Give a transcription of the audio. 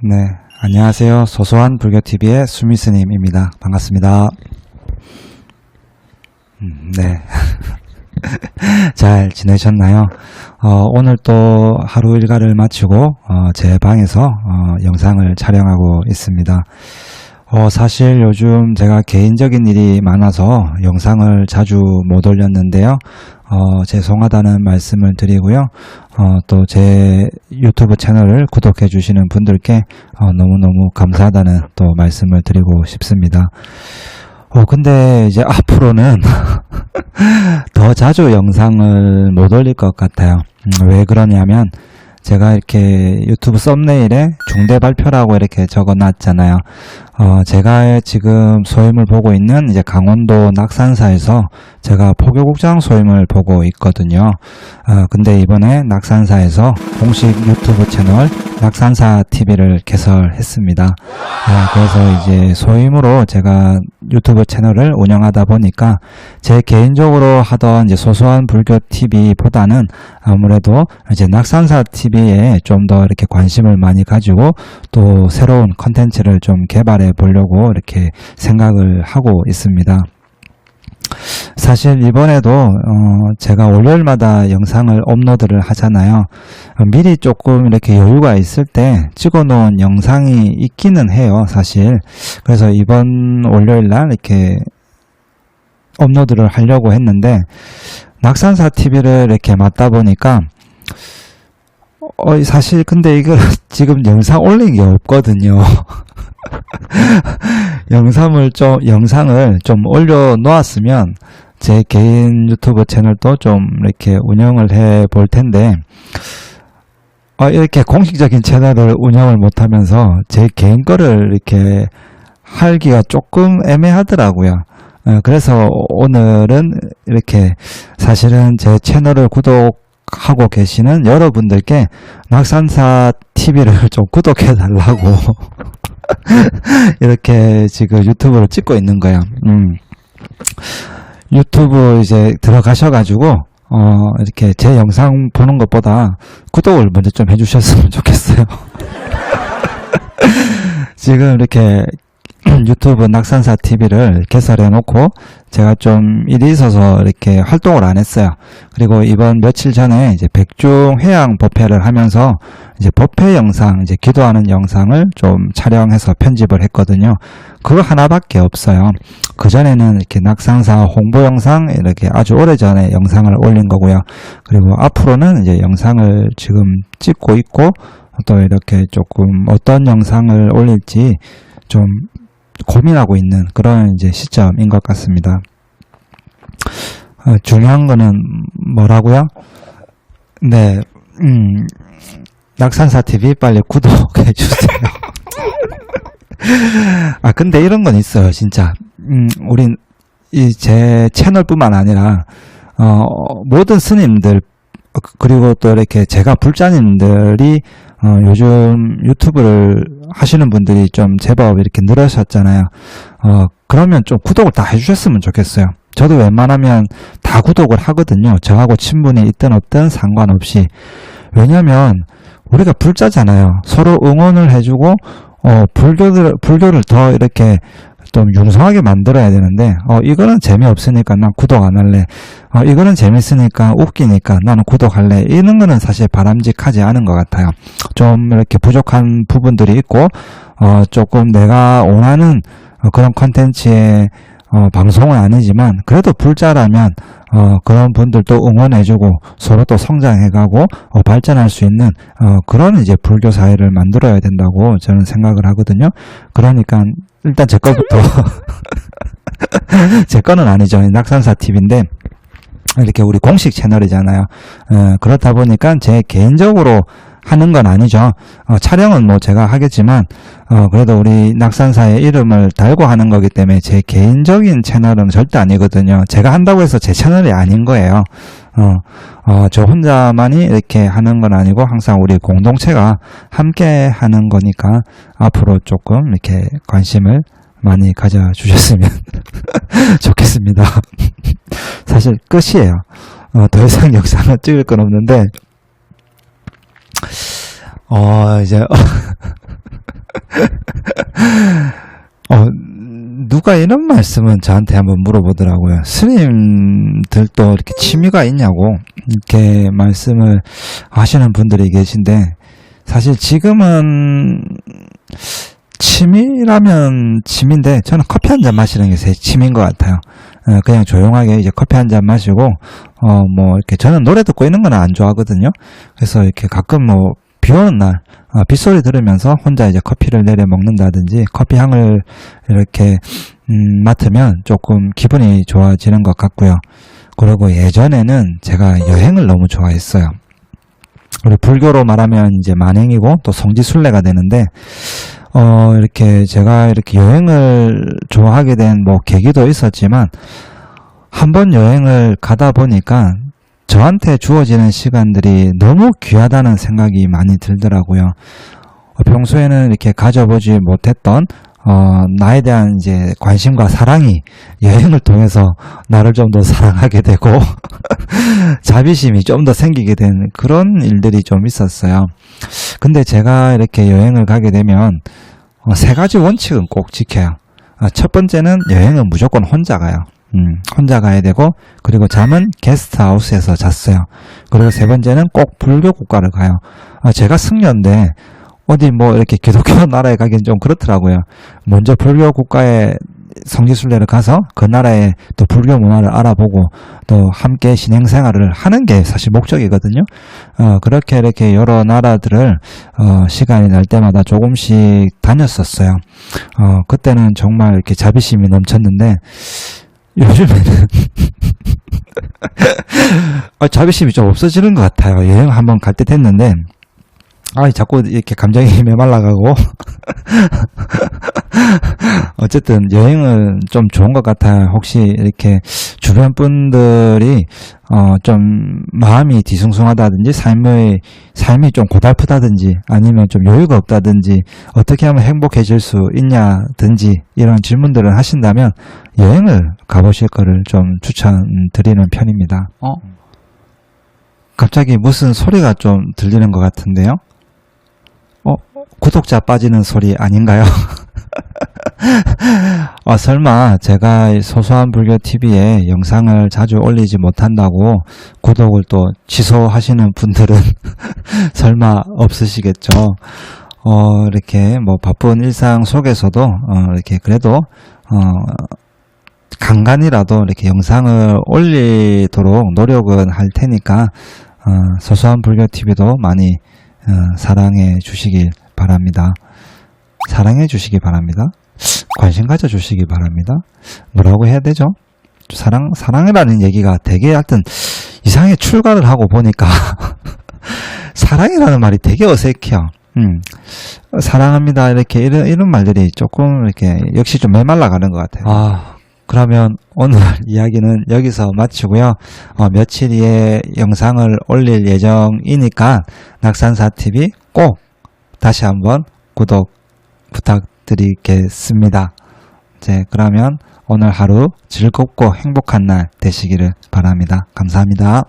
네, 안녕하세요. 소소한 불교TV의 수미스님입니다. 반갑습니다. 음, 네. 잘 지내셨나요? 어, 오늘 또 하루 일과를 마치고, 어, 제 방에서, 어, 영상을 촬영하고 있습니다. 어, 사실 요즘 제가 개인적인 일이 많아서 영상을 자주 못 올렸는데요. 어, 죄송하다는 말씀을 드리고요. 어, 또 제 유튜브 채널을 구독해 주시는 분들께 어, 너무너무 감사하다는 또 말씀을 드리고 싶습니다. 어, 근데 이제 앞으로는 더 자주 영상을 못 올릴 것 같아요. 음, 왜 그러냐면 제가 이렇게 유튜브 썸네일에 중대 발표라고 이렇게 적어 놨잖아요. 어, 제가 지금 소임을 보고 있는 이제 강원도 낙산사에서 제가 포교국장 소임을 보고 있거든요. 어, 근데 이번에 낙산사에서 공식 유튜브 채널 낙산사 TV를 개설했습니다. 어, 그래서 이제 소임으로 제가 유튜브 채널을 운영하다 보니까 제 개인적으로 하던 이제 소소한 불교 TV보다는 아무래도 이제 낙산사 TV에 좀 더 이렇게 관심을 많이 가지고 또 새로운 컨텐츠를 좀 개발해 보려고 이렇게 생각을 하고 있습니다. 사실 이번에도 어 제가 월요일마다 영상을 업로드를 하잖아요. 어, 미리 조금 이렇게 여유가 있을 때 찍어 놓은 영상이 있기는 해요, 사실. 그래서 이번 월요일 날 이렇게 업로드를 하려고 했는데 낙산사 TV를 이렇게 맡다 보니까 어 사실 근데 이거 지금 영상 올린 게 없거든요. 영상을 좀 영상을 좀 올려 놓았으면 제 개인 유튜브 채널도 좀 이렇게 운영을 해 볼 텐데 어, 이렇게 공식적인 채널을 운영을 못 하면서 제 개인 거를 이렇게 하기가 조금 애매하더라고요. 어, 그래서 오늘은 이렇게 사실은 제 채널을 구독하고 계시는 여러분들께 낙산사 TV를 좀 구독해 달라고 이렇게 지금 유튜브를 찍고 있는 거예요. 음. 유튜브 이제 들어가셔가지고 어 이렇게 제 영상 보는 것보다 구독을 먼저 좀 해주셨으면 좋겠어요. 지금 이렇게 유튜브 낙산사 TV를 개설해 놓고 제가 좀 일이 있어서 이렇게 활동을 안 했어요. 그리고 이번 며칠 전에 이제 백중 회양 법회를 하면서 이제 법회 영상, 이제 기도하는 영상을 좀 촬영해서 편집을 했거든요. 그거 하나밖에 없어요. 그 전에는 이렇게 낙산사 홍보 영상 이렇게 아주 오래 전에 영상을 올린 거고요. 그리고 앞으로는 이제 영상을 지금 찍고 있고 또 이렇게 조금 어떤 영상을 올릴지 좀 고민하고 있는 그런 이제 시점인 것 같습니다. 어, 중요한 거는 뭐라고요? 네, 음, 낙산사 TV 빨리 구독해 주세요. 아, 근데 이런 건 있어요, 진짜. 음, 우린 이 제 채널뿐만 아니라 어, 모든 스님들 어, 그리고 또 이렇게 제가 불자님들이 어, 요즘 유튜브를 하시는 분들이 좀 제법 이렇게 늘으셨잖아요. 어, 그러면 좀 구독을 다 해주셨으면 좋겠어요. 저도 웬만하면 다 구독을 하거든요. 저하고 친분이 있든 없든 상관없이. 왜냐면 우리가 불자잖아요. 서로 응원을 해주고 어, 불교들 불교를 더 이렇게 좀 융성하게 만들어야 되는데 어 이거는 재미없으니까 난 구독 안 할래. 어 이거는 재밌으니까 웃기니까 나는 구독할래. 이런 거는 사실 바람직하지 않은 것 같아요. 좀 이렇게 부족한 부분들이 있고 어 조금 내가 원하는 어, 그런 컨텐츠의 어, 방송은 아니지만 그래도 불자라면 어, 그런 분들도 응원해주고 서로 또 성장해가고 어, 발전할 수 있는 어, 그런 이제 불교 사회를 만들어야 된다고 저는 생각을 하거든요. 그러니까 일단 제 거부터 제 거는 아니죠. 낙산사 TV인데 이렇게 우리 공식 채널이잖아요. 어, 그렇다 보니까 제 개인적으로 하는 건 아니죠. 어, 촬영은 뭐 제가 하겠지만 어, 그래도 우리 낙산사의 이름을 달고 하는 거기 때문에 제 개인적인 채널은 절대 아니거든요. 제가 한다고 해서 제 채널이 아닌 거예요. 어, 어, 저 혼자만이 이렇게 하는 건 아니고 항상 우리 공동체가 함께 하는 거니까 앞으로 조금 이렇게 관심을 많이 가져주셨으면 좋겠습니다. 사실 끝이에요. 어, 더 이상 영상을 찍을 건 없는데 어, 이제, 어, 누가 이런 말씀은 저한테 한번 물어보더라고요. 스님들도 이렇게 취미가 있냐고 이렇게 말씀을 하시는 분들이 계신데 사실 지금은 취미라면 취미인데 저는 커피 한 잔 마시는 게 제 취미인 것 같아요. 어, 그냥 조용하게 이제 커피 한 잔 마시고 어 뭐 이렇게 저는 노래 듣고 있는 건 안 좋아하거든요. 그래서 이렇게 가끔 뭐 비 오는 날 어, 빗소리 들으면서 혼자 이제 커피를 내려 먹는다든지 커피 향을 이렇게 음, 맡으면 조금 기분이 좋아지는 것 같고요. 그리고 예전에는 제가 여행을 너무 좋아했어요. 우리 불교로 말하면 이제 만행이고 또 성지순례가 되는데 어 이렇게 제가 이렇게 여행을 좋아하게 된 뭐 계기도 있었지만 한 번 여행을 가다 보니까 저한테 주어지는 시간들이 너무 귀하다는 생각이 많이 들더라고요. 어, 평소에는 이렇게 가져보지 못했던 어, 나에 대한 이제 관심과 사랑이 여행을 통해서 나를 좀 더 사랑하게 되고 자비심이 좀 더 생기게 된 그런 일들이 좀 있었어요. 근데 제가 이렇게 여행을 가게 되면 어, 세 가지 원칙은 꼭 지켜요. 아, 첫 번째는 여행은 무조건 혼자 가요. 음, 혼자 가야 되고 그리고 잠은 게스트하우스에서 잤어요. 그리고 세 번째는 꼭 불교 국가를 가요. 아, 제가 승려인데 어디 뭐 이렇게 기독교 나라에 가긴 좀 그렇더라고요. 먼저 불교 국가에 성지순례를 가서 그 나라의 또 불교 문화를 알아보고 또 함께 신행생활을 하는 게 사실 목적이거든요. 어, 그렇게 이렇게 여러 나라들을 어, 시간이 날 때마다 조금씩 다녔었어요. 어, 그때는 정말 이렇게 자비심이 넘쳤는데 요즘에는 아, 자비심이 좀 없어지는 것 같아요. 여행 한번 갈 때 됐는데 아, 자꾸 이렇게 감정이 메말라가고. 어쨌든 여행은 좀 좋은 것 같아요. 혹시 이렇게 주변 분들이 어, 좀 마음이 뒤숭숭하다든지 삶의 삶이 좀 고달프다든지 아니면 좀 여유가 없다든지 어떻게 하면 행복해질 수 있냐든지 이런 질문들을 하신다면 여행을 가보실 거를 좀 추천드리는 편입니다. 어? 갑자기 무슨 소리가 좀 들리는 것 같은데요? 어, 구독자 빠지는 소리 아닌가요? 아, 설마 제가 이 소소한 불교 TV에 영상을 자주 올리지 못한다고 구독을 또 취소하시는 분들은 설마 없으시겠죠? 어, 이렇게 뭐 바쁜 일상 속에서도 어, 이렇게 그래도 어, 간간이라도 이렇게 영상을 올리도록 노력은 할 테니까 어, 소소한 불교 TV도 많이 어, 사랑해 주시길 바랍니다. 사랑해 주시기 바랍니다. 관심 가져 주시기 바랍니다. 뭐라고 해야 되죠? 사랑, 사랑이라는 얘기가 되게 하여튼 이상하게 출가를 하고 보니까 사랑이라는 말이 되게 어색해요. 음, 사랑합니다. 이렇게 이런, 이런 말들이 조금 이렇게 역시 좀 메말라 가는 것 같아요. 아, 그러면 오늘 이야기는 여기서 마치고요. 어, 며칠 뒤에 영상을 올릴 예정이니까 낙산사TV 꼭 다시 한번 구독 부탁드리겠습니다. 네, 그러면 오늘 하루 즐겁고 행복한 날 되시기를 바랍니다. 감사합니다.